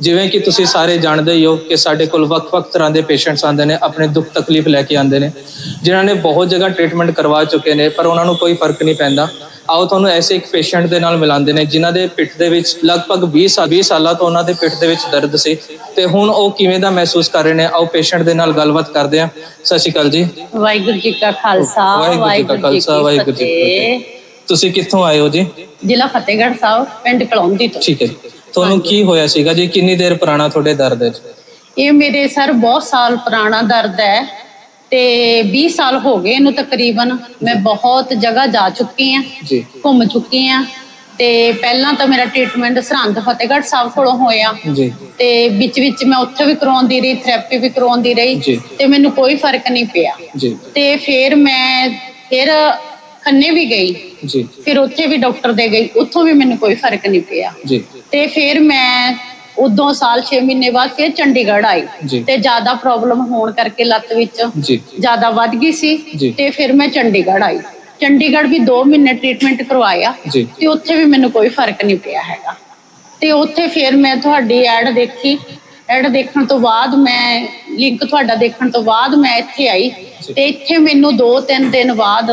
ਜਿਵੇਂ ਕਿ ਤੁਸੀਂ ਸਾਰੇ ਜਾਣਦੇ ਹੀ ਹੋ ਕਿ ਸਾਡੇ ਕੋਲ ਵੱਖ-ਵੱਖ ਤਰ੍ਹਾਂ ਦੇ ਪੇਸ਼ੈਂਟਸ ਆਉਂਦੇ ਨੇ ਆਪਣੇ ਦੁੱਖ ਤਕਲੀਫ ਲੈ ਕੇ ਆਉਂਦੇ ਨੇ ਜਿਨ੍ਹਾਂ ਨੇ ਬਹੁਤ ਜਗ੍ਹਾ ਟ੍ਰੀਟਮੈਂਟ ਕਰਵਾ ਚੁੱਕੇ ਨੇ ਪਰ ਉਹਨਾਂ ਨੂੰ ਕੋਈ ਫ਼ਰਕ ਨਹੀਂ ਪੈਂਦਾ। ਆਓ ਤੁਹਾਨੂੰ ਐਸੇ ਇੱਕ ਪੇਸ਼ੈਂਟ ਦੇ ਨਾਲ ਮਿਲਾਉਂਦੇ ਨੇ ਜਿਨ੍ਹਾਂ ਦੇ ਪਿੱਠ ਦੇ ਵਿੱਚ ਲਗਭਗ 20 ਸਾਲ 20 ਸਾਲਾਂ ਤੋਂ ਉਹਨਾਂ ਦੇ ਪਿੱਠ ਦੇ ਵਿੱਚ ਦਰਦ ਸੀ। ਤੇ ਹੁਣ ਉਹ ਕਿਵੇਂ ਦਾ ਮਹਿਸੂਸ ਕਰ ਰਹੇ ਨੇ? ਆਓ ਪੇਸ਼ੈਂਟ ਦੇ ਨਾਲ ਗੱਲਬਾਤ ਕਰਦੇ ਹਾਂ। ਸਤਿ ਸ਼੍ਰੀ ਅਕਾਲ ਜੀ। ਵਾਹਿਗੁਰੂ ਜੀ ਕਾ ਖਾਲਸਾ ਵਾਹਿਗੁਰੂ ਜੀ ਕਾ ਖਾਲਸਾ, ਵਾਹਿਗੁਰੂ ਜੀ। ਤੁਸੀਂ ਕਿੱਥੋਂ ਆਏ ਹੋ ਜੀ? ਜ਼ਿਲ੍ਹਾ ਫਤਿਹਗੜ੍ਹ ਸਾਹਿਬ ਪਿੰਡ ਕਲੌਂਦੀ ਤੋਂ। ਠੀਕ ਹੈ ਜੀ। ਤੁਹਾਨੂੰ ਕੀ ਹੋਇਆ ਸੀਗਾ ਜੀ? ਕਿੰਨੀ ਦੇਰ ਪੁਰਾਣਾ ਤੁਹਾਡੇ ਦਰਦ ਹੈ? ਇਹ ਮੇਰੇ ਸਰ ਬਹੁਤ ਸਾਲ ਪੁਰਾਣਾ ਦਰਦ ਹੈ ਤੇ 20 ਸਾਲ ਹੋ ਗਏ ਇਹਨੂੰ ਤਕਰੀਬਨ। ਮੈਂ ਬਹੁਤ ਜਗ੍ਹਾ ਜਾ ਚੁੱਕੀ ਹਾਂ ਜੀ। ਘੁੰਮ ਚੁੱਕੀ ਹਾਂ ਤੇ ਪਹਿਲਾਂ ਤਾਂ ਮੇਰਾ ਟ੍ਰੀਟਮੈਂਟ ਸਰਹੰਦ ਫਤਿਹਗੜ੍ਹ ਸਾਹਿਬ ਕੋਲੋਂ ਹੋਇਆ। ਜੀ। ਤੇ ਵਿੱਚ ਵਿੱਚ ਮੈਂ ਉੱਥੇ ਵੀ ਕਰਵਾਉਂਦੀ ਰਹੀ ਥੈਰੇਪੀ ਵੀ ਕਰਵਾਉਂਦੀ ਰਹੀ। ਤੇ ਮੈਨੂੰ ਕੋਈ ਫ਼ਰਕ ਨਹੀਂ ਪਿਆ। ਜੀ। ਤੇ ਫਿਰ ਮੈਂ ਫਿਰ ਖੰਨੇ ਵੀ ਗਈ ਜੀ ਫਿਰ ਉੱਥੇ ਵੀ ਡਾਕਟਰ ਦੇ ਗਈ ਉੱਥੋਂ ਵੀ ਮੈਨੂੰ ਕੋਈ ਫ਼ਰਕ ਨਹੀਂ ਪਿਆ। ਜੀ। ਤੇ ਫਿਰ ਮੈਂ ਉਦੋਂ ਸਾਲ 6 ਮਹੀਨੇ ਬਾਅਦ ਫਿਰ ਚੰਡੀਗੜ੍ਹ ਆਈ। ਤੇ ਜ਼ਿਆਦਾ ਪ੍ਰੋਬਲਮ ਹੋਣ ਕਰਕੇ ਲੱਤ ਵਿੱਚ ਜ਼ਿਆਦਾ ਵੱਧ ਗਈ ਸੀ। ਤੇ ਫਿਰ ਮੈਂ ਚੰਡੀਗੜ੍ਹ ਆਈ। ਚੰਡੀਗੜ੍ਹ ਵੀ 2 ਮਹੀਨੇ ਟ੍ਰੀਟਮੈਂਟ ਕਰਵਾਇਆ। ਤੇ ਉੱਥੇ ਵੀ ਮੈਨੂੰ ਕੋਈ ਫ਼ਰਕ ਨਹੀਂ ਪਿਆ ਹੈਗਾ। ਤੇ ਉੱਥੇ ਫਿਰ ਮੈਂ ਤੁਹਾਡੀ ਐਡ ਦੇਖੀ। ਐਡ ਦੇਖਣ ਤੋਂ ਬਾਅਦ ਮੈਂ ਲਿੰਕ ਤੁਹਾਡਾ ਦੇਖਣ ਤੋਂ ਬਾਅਦ ਮੈਂ ਇੱਥੇ ਆਈ। ਤੇ ਇੱਥੇ ਮੈਨੂੰ 2-3 ਦਿਨ ਬਾਅਦ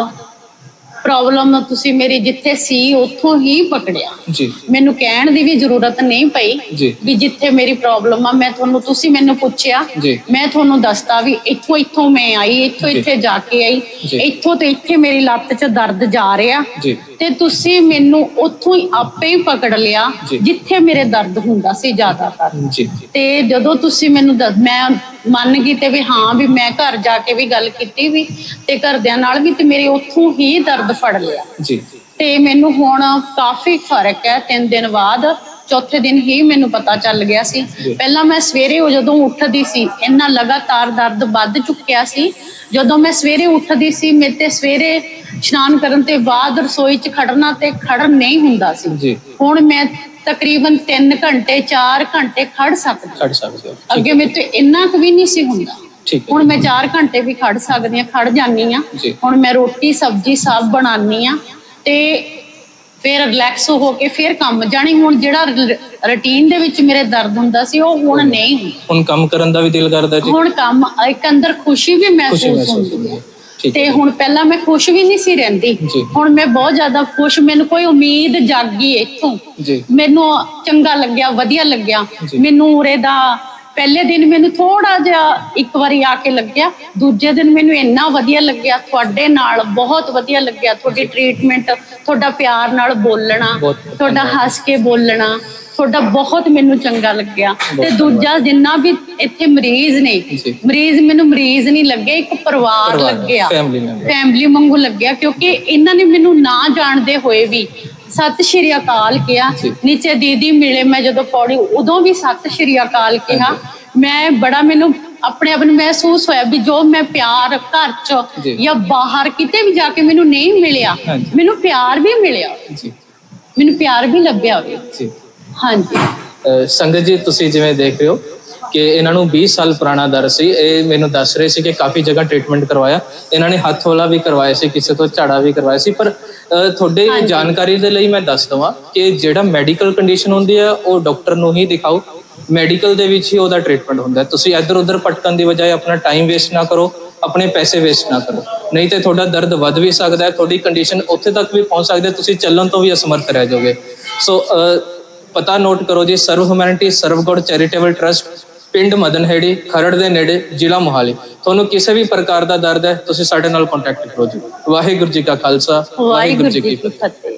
ਪ੍ਰੋਬਲਮ ਤੁਸੀਂ ਮੇਰੀ ਜਿੱਥੇ ਸੀ ਉੱਥੋਂ ਹੀ ਪਕੜਿਆ। ਜੀ। ਮੈਨੂੰ ਕਹਿਣ ਦੀ ਵੀ ਜ਼ਰੂਰਤ ਨਹੀਂ ਪਈ ਵੀ ਜਿੱਥੇ ਮੇਰੀ ਪ੍ਰੋਬਲਮ ਆ ਮੈਂ ਤੁਹਾਨੂੰ ਤੁਸੀਂ ਮੈਨੂੰ ਪੁੱਛਿਆ ਮੈਂ ਤੁਹਾਨੂੰ ਦੱਸਤਾ ਵੀ ਇੱਥੋਂ ਇੱਥੋਂ ਮੈਂ ਆਈ ਇੱਥੋਂ। ਇੱਥੇ ਜਾ ਕੇ ਆਈ। ਇੱਥੋਂ ਤੇ ਇੱਥੇ ਮੇਰੀ ਲੱਤ 'ਚ ਦਰਦ ਜਾ ਰਿਹਾ। ਜੀ। ਤੇ ਤੁਸੀਂ ਮੈਨੂੰ ਉੱਥੋਂ ਹੀ ਆਪੇ ਹੀ ਪਕੜ ਲਿਆ ਜੀ। ਜਿੱਥੇ ਮੇਰੇ ਦਰਦ ਹੁੰਦਾ ਸੀ ਜ਼ਿਆਦਾਤਰ। ਜੀ ਤੇ ਜਦੋਂ ਤੁਸੀਂ ਮੈਨੂੰ ਦੱਸ ਮੈਂ ਮੰਨ ਗਈ ਤੇ ਵੀ ਹਾਂ ਵੀ ਮੈਂ ਘਰ ਜਾ ਕੇ ਵੀ ਗੱਲ ਕੀਤੀ ਵੀ ਤੇ ਘਰਦਿਆਂ ਨਾਲ ਵੀ ਤੇ ਮੇਰੇ ਉੱਥੋਂ ਹੀ ਦਰਦ ਫੜ ਲਿਆ। ਜੀ। ਤੇ ਮੈਨੂੰ ਹੁਣ ਕਾਫੀ ਫ਼ਰਕ ਹੈ ਤਿੰਨ ਦਿਨ ਬਾਅਦ ਚੌਥੇ ਦਿਨ ਹੀ ਮੈਨੂੰ ਪਤਾ ਚੱਲ ਗਿਆ ਸੀ। ਜੀ। ਪਹਿਲਾਂ ਮੈਂ ਸਵੇਰੇ ਉਹ ਜਦੋਂ ਉੱਠਦੀ ਸੀ ਇੰਨਾ ਲਗਾਤਾਰ ਦਰਦ ਵੱਧ ਚੁੱਕਿਆ ਸੀ ਜਦੋਂ ਮੈਂ ਸਵੇਰੇ ਉੱਠਦੀ ਸੀ ਮੇਰੇ ਤੇ ਸਵੇਰੇ ਇਸ਼ਨਾਨ ਕਰਨ ਤੇ ਬਾਅਦ ਰਸੋਈ 'ਚ ਖੜਨਾ ਤੇ ਖੜਨ ਨਹੀਂ ਹੁੰਦਾ ਸੀ। ਹੁਣ ਮੈਂ ਤਕਰੀਬਨ 3 ਘੰਟੇ 4 ਘੰਟੇ ਖੜ ਸਕਦੀ ਛੱਡ ਸਕਦੇ ਹੋ। ਅੱਗੇ ਮੇਰੇ ਤੋਂ ਇੰਨਾ ਕੁ ਵੀ ਨਹੀਂ ਸੀ ਹੁੰਦਾ। ਹੁਣ ਮੈਂ 4 ਘੰਟੇ ਵੀ ਖੜ ਸਕਦੀ ਆ ਖੜ ਜਾਂਦੀ ਆ। ਹੁਣ ਮੈਂ ਰੋਟੀ ਸਬਜ਼ੀ ਸਭ ਬਣਾਉਣੀ ਆ ਤੇ ਫਿਰ ਰਿਲੈਕਸ ਹੋ ਕੇ ਫਿਰ ਕੰਮ। ਜਾਣੀ ਹੁਣ ਜਿਹੜਾ ਰੁਟੀਨ ਦੇ ਵਿੱਚ ਮੇਰੇ ਦਰਦ ਹੁੰਦਾ ਸੀ ਉਹ ਹੁਣ ਨਹੀਂ। ਹੁਣ ਕੰਮ ਕਰਨ ਦਾ ਵੀ ਦਿਲ ਕਰਦਾ ਜੀ। ਹੁਣ ਕੰਮ ਇੱਕ ਅੰਦਰ ਖੁਸ਼ੀ ਵੀ ਮਹਿਸੂਸ ਹੁੰਦੀ ਹੈ। ਤੇ ਹੁਣ ਪਹਿਲਾਂ ਮੈਂ ਖੁਸ਼ ਵੀ ਨਹੀਂ ਸੀ ਰਹਿੰਦੀ। ਹੁਣ ਮੈਂ ਬਹੁਤ ਜ਼ਿਆਦਾ ਖੁਸ਼ ਮੈਨੂੰ ਕੋਈ ਉਮੀਦ ਜਾਗੀ ਇੱਥੋਂ। ਮੈਨੂੰ ਚੰਗਾ ਲੱਗਿਆ ਵਧੀਆ ਲੱਗਿਆ। ਮੈਨੂੰ ਉਰੇ ਦਾ ਪਹਿਲੇ ਦਿਨ ਮੈਨੂੰ ਥੋੜਾ ਜਿਹਾ ਇੱਕ ਵਾਰੀ ਆ ਕੇ ਲੱਗਿਆ ਦੂਜੇ ਦਿਨ ਮੈਨੂੰ ਇੰਨਾ ਵਧੀਆ ਲੱਗਿਆ ਤੁਹਾਡੇ ਨਾਲ ਬਹੁਤ ਵਧੀਆ ਲੱਗਿਆ ਤੁਹਾਡੀ ਟ੍ਰੀਟਮੈਂਟ ਤੁਹਾਡਾ ਪਿਆਰ ਨਾਲ ਬੋਲਣਾ ਤੁਹਾਡਾ ਹੱਸ ਕੇ ਬੋਲਣਾ ਤੁਹਾਡਾ ਬਹੁਤ ਮੈਨੂੰ ਚੰਗਾ ਲੱਗਿਆ। ਤੇ ਦੂਜਾ ਜਿੰਨਾ ਵੀ ਇੱਥੇ ਮਰੀਜ਼ ਨੇ। ਮਰੀਜ਼ ਮੈਨੂੰ ਮਰੀਜ਼ ਨਹੀਂ ਲੱਗੇ ਇੱਕ ਪਰਿਵਾਰ ਲੱਗਿਆ ਫੈਮਿਲੀ ਵਾਂਗੂ ਲੱਗਿਆ ਕਿਉਂਕਿ ਇਹਨਾਂ ਨੇ ਮੈਨੂੰ ਨਾ ਜਾਣਦੇ ਹੋਏ ਵੀ ਸਤਿ ਸ਼੍ਰੀ ਅਕਾਲ ਕਿਹਾ। ਨੀਚੇ ਦੀਦੀ ਮਿਲੇ ਮੈਂ ਜਦੋਂ ਪੌੜੀ ਉਦੋਂ ਵੀ ਸਤਿ ਸ਼੍ਰੀ ਅਕਾਲ ਕਿਹਾ। ਮੈਂ ਬੜਾ ਮੈਨੂੰ ਆਪਣੇ ਆਪ ਨੂੰ ਮਹਿਸੂਸ ਹੋਇਆ ਵੀ ਜੋ ਮੈਂ ਪਿਆਰ ਘਰ ਚ ਜੀ। ਬਾਹਰ ਕਿਤੇ ਵੀ ਜਾ ਕੇ ਮੈਨੂੰ ਨਹੀਂ ਮਿਲਿਆ। ਮੈਨੂੰ ਪਿਆਰ ਵੀ ਮਿਲਿਆ। ਜੀ। ਮੈਨੂੰ ਪਿਆਰ ਵੀ ਲੱਭਿਆ। ਹੋਵੇ ਜੀ। ਹਾਂਜੀ। ਸੰਗਤ ਜੀ ਤੁਸੀਂ ਜਿਵੇਂ ਦੇਖ ਰਹੇ ਹੋ ਕਿ ਇਹਨਾਂ ਨੂੰ 20 ਸਾਲ ਪੁਰਾਣਾ ਦਰਦ ਸੀ। ਇਹ ਮੈਨੂੰ ਦੱਸ ਰਹੇ ਸੀ ਕਿ ਕਾਫੀ ਜਗ੍ਹਾ ਟ੍ਰੀਟਮੈਂਟ ਕਰਵਾਇਆ। ਇਹਨਾਂ ਨੇ ਹੱਥ ਵਾਲਾ ਵੀ ਕਰਵਾਇਆ ਸੀ ਕਿਸੇ ਤੋਂ ਝਾੜਾ ਵੀ ਕਰਵਾਇਆ ਸੀ। ਪਰ ਤੁਹਾਡੇ। ਜਾਣਕਾਰੀ ਦੇ ਲਈ ਮੈਂ ਦੱਸ ਦਵਾਂ ਕਿ ਜਿਹੜਾ ਮੈਡੀਕਲ ਕੰਡੀਸ਼ਨ ਹੁੰਦੀ ਹੈ ਉਹ ਡਾਕਟਰ ਨੂੰ ਹੀ ਦਿਖਾਓ। ਮੈਡੀਕਲ ਦੇ ਵਿੱਚ ਹੀ ਉਹਦਾ ਟ੍ਰੀਟਮੈਂਟ ਹੁੰਦਾ ਤੁਸੀਂ ਇੱਧਰ ਉੱਧਰ ਭਟਕਣ ਦੀ ਬਜਾਏ ਆਪਣਾ ਟਾਈਮ ਵੇਸਟ ਨਾ ਕਰੋ ਆਪਣੇ ਪੈਸੇ ਵੇਸਟ ਨਾ ਕਰੋ। ਨਹੀਂ ਤੇ ਤੁਹਾਡਾ ਦਰਦ ਵੱਧ ਵੀ ਸਕਦਾ ਹੈ ਤੁਹਾਡੀ ਕੰਡੀਸ਼ਨ ਉੱਥੇ ਤੱਕ ਵੀ ਪਹੁੰਚ ਸਕਦੀ ਹੈ ਤੁਸੀਂ ਚੱਲਣ ਤੋਂ ਵੀ ਅਸਮਰਥ ਰਹਿ ਜਾਓਗੇ। ਸੋ ਪਤਾ ਨੋਟ ਕਰੋ ਜੀ Serve Humanity Serve God Charitable Trust ਪਿੰਡ ਮਦਨਹੇੜੀ ਖਰੜ ਦੇ ਨੇੜੇ ਜ਼ਿਲ੍ਹਾ ਮੋਹਾਲੀ। ਤੁਹਾਨੂੰ ਕਿਸੇ ਵੀ ਪ੍ਰਕਾਰ ਦਾ ਦਰਦ ਹੈ ਤੁਸੀਂ ਸਾਡੇ ਨਾਲ ਕੰਟੈਕਟ ਕਰੋ ਜੀ। ਵਾਹਿਗੁਰੂ ਜੀ ਕਾ ਖਾਲਸਾ ਵਾਹਿਗੁਰੂ ਜੀ ਕੀ ਫਤਿਹ।